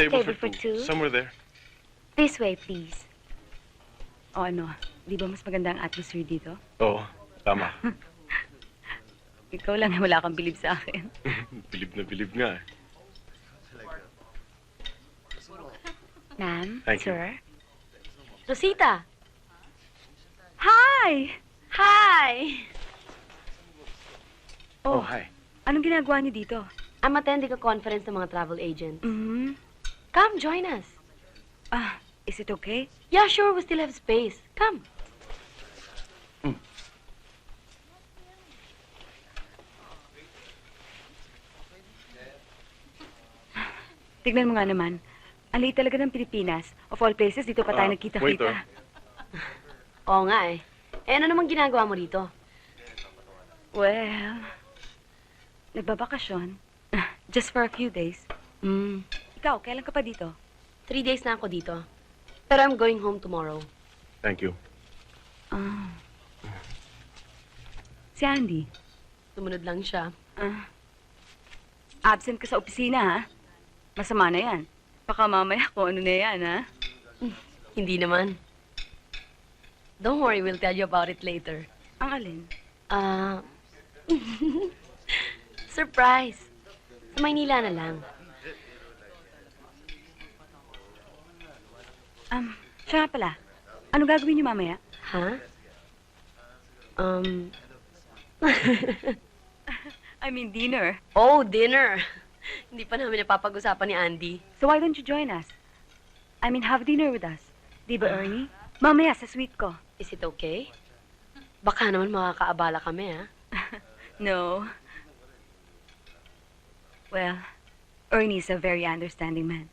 Table, Table for two? Somewhere there. This way, please. O ano, di ba mas maganda ang atmosphere dito? Oo, tama. Ikaw lang na wala kang bilib sa akin. bilib na bilib nga eh. Ma'am, Thank you. sir. Rosita! Hi! Hi! Oh, Oh, hi. anong ginagawa niyo dito? I'm attending a conference ng mga travel agents. Mhm. Come, join us. Ah, is it okay? Yeah, sure, we still have space. Come. Tignan mo nga naman. Ang liit talaga ng Pilipinas. Of all places, dito pa tayo Ah, nagkita-kita. waiter. Oo nga eh. Eh, ano namang ginagawa mo dito? Well, nagbabakasyon. Just for a few days. Hmm, Ikaw, kailan ka pa dito? three days na ako dito. Pero I'm going home tomorrow. Thank you. Ah. Si Andy. Tumunod lang siya. Ah. Absent ka sa opisina, ha? Masama na yan. Baka mamaya kung ano na yan, ha? Hindi naman. Don't worry, we'll tell you about it later. Ang alin? Ah, surprise. Sa Maynila na lang. Um, siya nga pala. Ano gagawin niyo mamaya? Ha? Um, I mean, dinner. oh, dinner. Hindi pa namin napapag-usapan ni Andy. So why don't you join us? I mean, have dinner with us. Di ba, Ernie? Mamaya, sa suite ko. Is it okay? Baka naman makakaabala kami, ha? No. Well, Ernie's a very understanding man.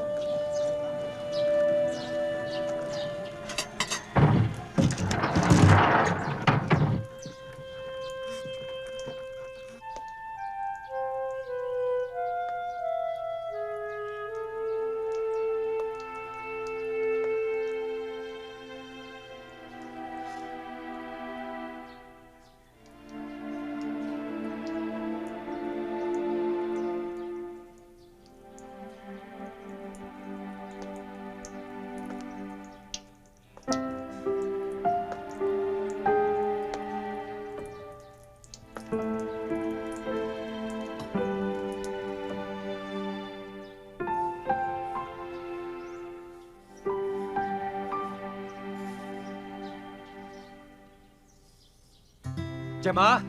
Gemma?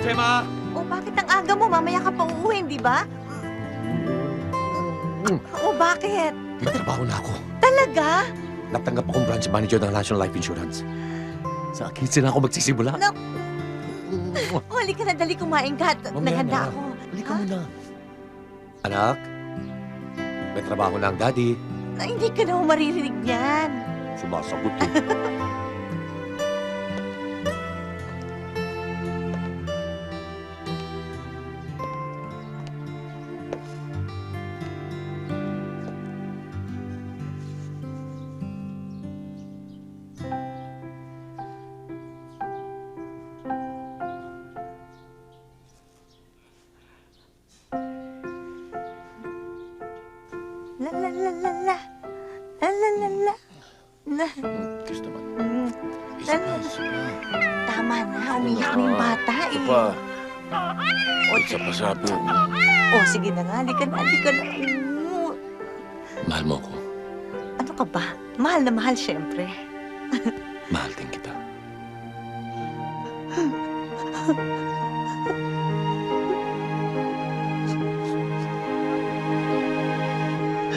Gemma? O bakit ang aga mo? Mamaya ka pa uuwi, di ba? O bakit? May trabaho na ako. Talaga? Natanggap akong branch manager ng National Life Insurance. Sa akin sila ako magsisimula. Nak- O, halika na, dali kumain ka. at Mamaya Naghanda na. ako. Halika Ha? muna. Anak, may trabaho na ang daddy. Na, hindi ka na ho maririnig niyan. Sumasagot eh. La la la la la. La la la la. La. Mm, Isa pa, isa pa. Tama na, umiyak na yung bata eh. Pa. Isa pa sabi. O, sige na nga, halika na, halika na. Mahal mo ako. Ano ka ba? Mahal na mahal, syempre. Mahal din kita.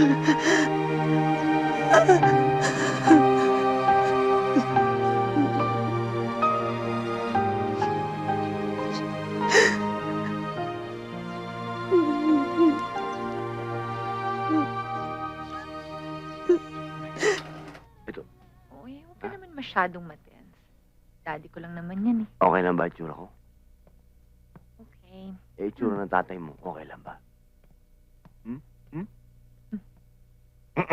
Uy, huwag ka naman masyadong matense. Daddy ko lang naman yan eh. Okay lang ba itsura ko? Okay. Eh, itsura ng tatay mo, okay lang ba?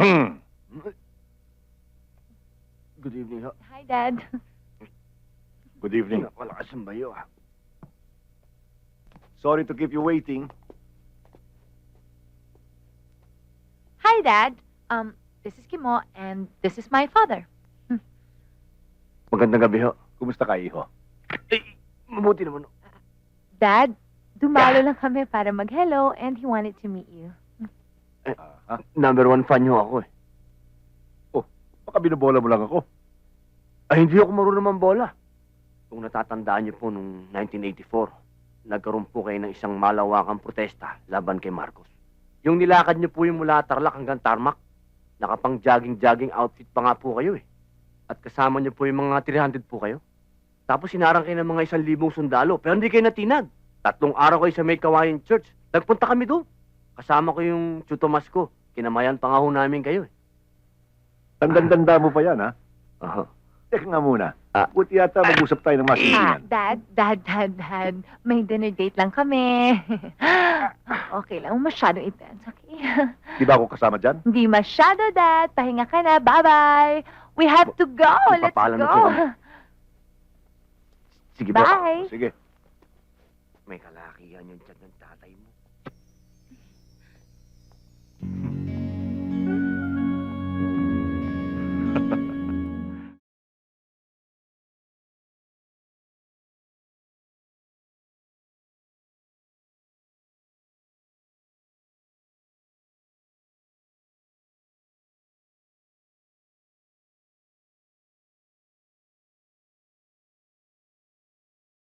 Good evening, ho. Hi, Dad. Good evening. Wala kasang bayo, ah. Sorry to keep you waiting. Hi, Dad. Um, this is Kimo, and this is my father. Magandang gabi, ho. Kumusta ka, iho? Eh, mabuti naman. ho. Dad, dumalo lang kami para mag-hello, and he wanted to meet you. Number one fan niyo ako, eh. Oh, baka binobola mo lang ako. Ay, hindi ako marunong mambola. Kung natatandaan niyo po nung 1984, nagkaroon po kayo ng isang malawakang protesta laban kay Marcos. Yung nilakad niyo po yung mula Tarlac hanggang Tarmac, nakapang jogging-jogging outfit pa nga po kayo eh. At kasama niyo po yung mga 300 po kayo. Tapos sinarang kayo ng mga isang libong sundalo, pero hindi kayo natinag. Tatlong araw kayo sa May Kawayan Church. Nagpunta kami doon. Kasama ko yung Chu Tomas ko. Kinamayan pa nga ho namin kayo eh. Tandang-tanda mo pa yan, ha? Aha. Teka nga muna. Ah. Buti yata mag-usap tayo ng Ah, masinsinan. Dad, Dad, Dad, Dad. May dinner date lang kami. okay lang, masyadong intense, okay? Di ba ako kasama dyan? Hindi masyado, Dad. Pahinga ka na. Bye-bye. We have to go. Let's na go. Sige ba? Bye. Sige. May kalakihan yung chat ng